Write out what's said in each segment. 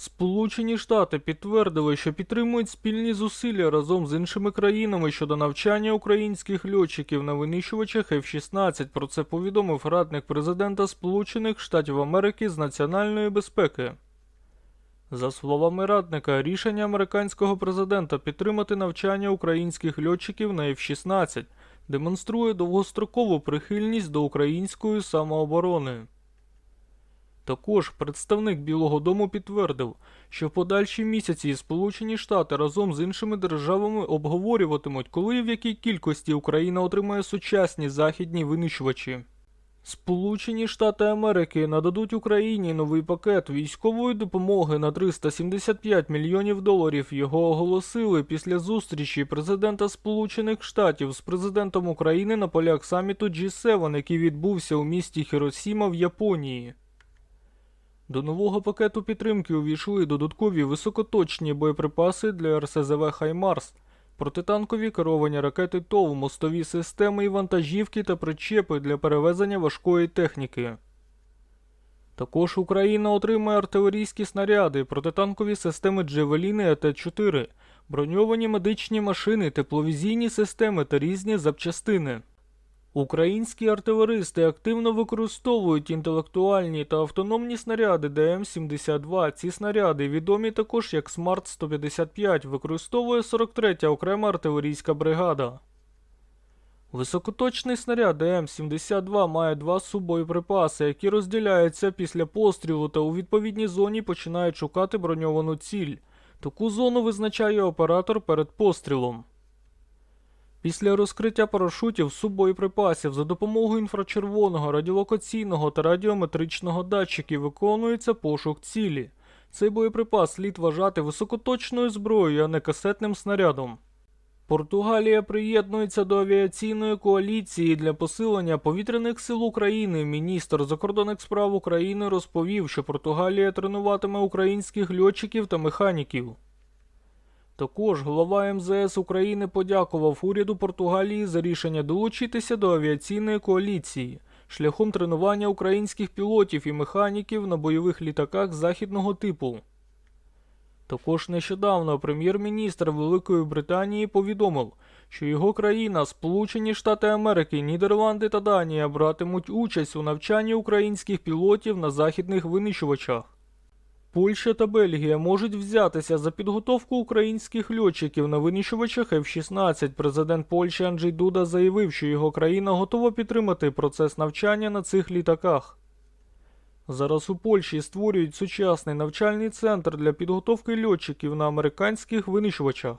Сполучені Штати підтвердили, що підтримують спільні зусилля разом з іншими країнами щодо навчання українських льотчиків на винищувачах F-16. Про це повідомив радник президента Сполучених Штатів Америки з національної безпеки. За словами радника, рішення американського президента підтримати навчання українських льотчиків на F-16 демонструє довгострокову прихильність до української самооборони. Також представник Білого Дому підтвердив, що в подальші місяці Сполучені Штати разом з іншими державами обговорюватимуть, коли і в якій кількості Україна отримає сучасні західні винищувачі. Сполучені Штати Америки нададуть Україні новий пакет військової допомоги на 375 мільйонів доларів. Його оголосили після зустрічі президента Сполучених Штатів з президентом України на полях саміту G7, який відбувся у місті Хіросіма в Японії. До нового пакету підтримки увійшли додаткові високоточні боєприпаси для РСЗВ Хаймарс, протитанкові керовані ракети ТОВ, мостові системи і вантажівки та причепи для перевезення важкої техніки. Також Україна отримає артилерійські снаряди, протитанкові системи Джевеліни АТ-4, броньовані медичні машини, тепловізійні системи та різні запчастини. Українські артилеристи активно використовують інтелектуальні та автономні снаряди ДМ-72. Ці снаряди, відомі також як Смарт-155, використовує 43-я окрема артилерійська бригада. Високоточний снаряд ДМ-72 має два суббоєприпаси, які розділяються після пострілу та у відповідній зоні починають шукати броньовану ціль. Таку зону визначає оператор перед пострілом. Після розкриття парашутів суббоєприпасів за допомогою інфрачервоного, радіолокаційного та радіометричного датчиків виконується пошук цілі. Цей боєприпас слід вважати високоточною зброєю, а не касетним снарядом. Португалія приєднується до авіаційної коаліції для посилення повітряних сил України. Міністр закордонних справ України розповів, що Португалія тренуватиме українських льотчиків та механіків. Також голова МЗС України подякував уряду Португалії за рішення долучитися до авіаційної коаліції шляхом тренування українських пілотів і механіків на бойових літаках західного типу. Також нещодавно прем'єр-міністр Великої Британії повідомив, що його країна, Сполучені Штати Америки, Нідерланди та Данія братимуть участь у навчанні українських пілотів на західних винищувачах. Польща та Бельгія можуть взятися за підготовку українських льотчиків на винищувачах F-16. Президент Польщі Анджей Дуда заявив, що його країна готова підтримати процес навчання на цих літаках. Зараз у Польщі створюють сучасний навчальний центр для підготовки льотчиків на американських винищувачах.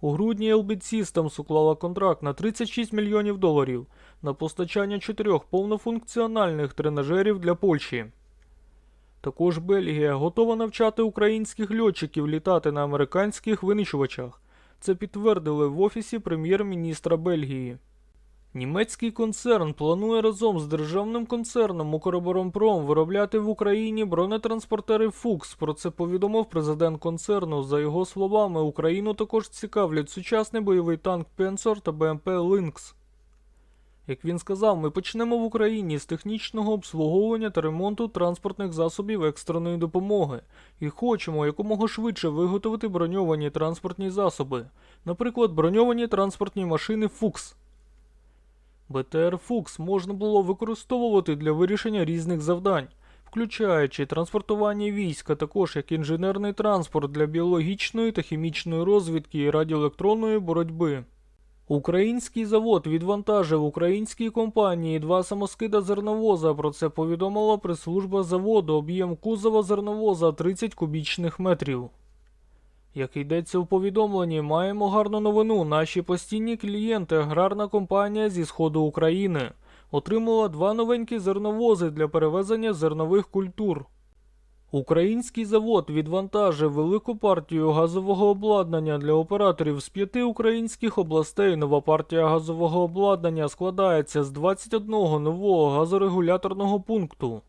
У грудні LBT Systems уклала контракт на 36 мільйонів доларів на постачання чотирьох повнофункціональних тренажерів для Польщі. Також Бельгія готова навчати українських льотчиків літати на американських винищувачах. Це підтвердили в офісі прем'єр-міністра Бельгії. Німецький концерн планує разом з державним концерном Укроборонпром виробляти в Україні бронетранспортери Фукс. Про це повідомив президент концерну. За його словами, Україну також цікавлять сучасний бойовий танк Пенсор та БМП Линкс. Як він сказав, ми почнемо в Україні з технічного обслуговування та ремонту транспортних засобів екстреної допомоги і хочемо якомога швидше виготовити броньовані транспортні засоби, наприклад, броньовані транспортні машини Фукс. БТР Фукс можна було використовувати для вирішення різних завдань, включаючи транспортування військ, а також як інженерний транспорт для біологічної та хімічної розвідки і радіоелектронної боротьби. Український завод відвантажив українській компанії два самоскида зерновоза. Про це повідомила прес-служба заводу. Об'єм кузова зерновоза 30 кубічних метрів. Як йдеться у повідомленні, маємо гарну новину. Наші постійні клієнти, аграрна компанія зі сходу України, отримала два новенькі зерновози для перевезення зернових культур. Український завод відвантажив велику партію газового обладнання для операторів з п'яти українських областей. Нова партія газового обладнання складається з 21 нового газорегуляторного пункту.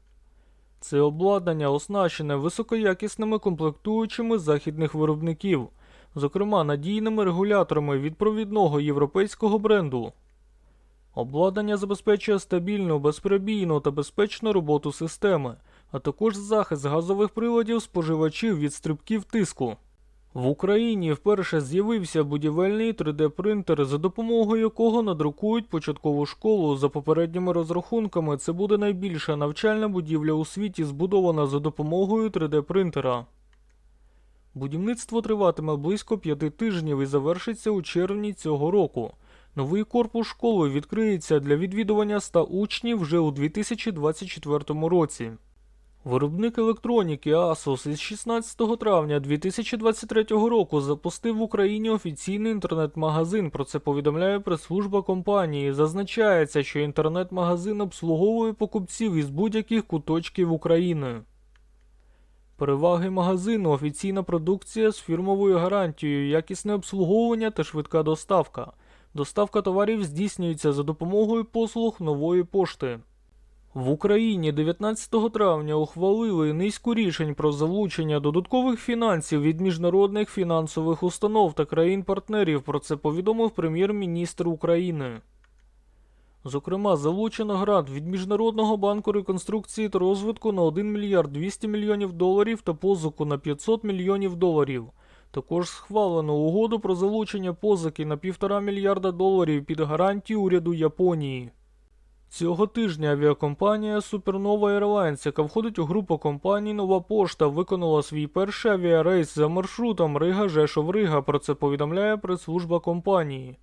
Це обладнання оснащене високоякісними комплектуючими західних виробників, зокрема надійними регуляторами від провідного європейського бренду. Обладнання забезпечує стабільну, безперебійну та безпечну роботу системи, а також захист газових приладів споживачів від стрибків тиску. В Україні вперше з'явився будівельний 3D-принтер, за допомогою якого надрукують початкову школу. За попередніми розрахунками, це буде найбільша навчальна будівля у світі, збудована за допомогою 3D-принтера. Будівництво триватиме близько п'яти тижнів і завершиться у червні цього року. Новий корпус школи відкриється для відвідування 100 учнів вже у 2024 році. Виробник електроніки Asus із 16 травня 2023 року запустив в Україні офіційний інтернет-магазин. Про це повідомляє прес-служба компанії. Зазначається, що інтернет-магазин обслуговує покупців із будь-яких куточків України. Переваги магазину офіційна продукція з фірмовою гарантією, якісне обслуговування та швидка доставка. Доставка товарів здійснюється за допомогою послуг нової пошти. В Україні 19 травня ухвалили низку рішень про залучення додаткових фінансів від міжнародних фінансових установ та країн-партнерів. Про це повідомив прем'єр-міністр України. Зокрема, залучено грант від Міжнародного банку реконструкції та розвитку на 1 мільярд 200 мільйонів доларів та позику на 500 мільйонів доларів. Також схвалено угоду про залучення позики на 1,5 мільярда доларів під гарантію уряду Японії. Цього тижня авіакомпанія Supernova Airlines, яка входить у групу компаній Нова Пошта, виконала свій перший авіарейс за маршрутом Рига Жешов Рига. Про це повідомляє прес-служба компанії.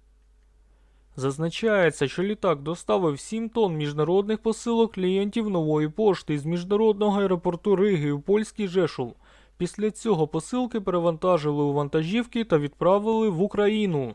Зазначається, що літак доставив 7 тонн міжнародних посилок клієнтів нової пошти з міжнародного аеропорту Риги у польський Жешов. Після цього посилки перевантажили у вантажівки та відправили в Україну.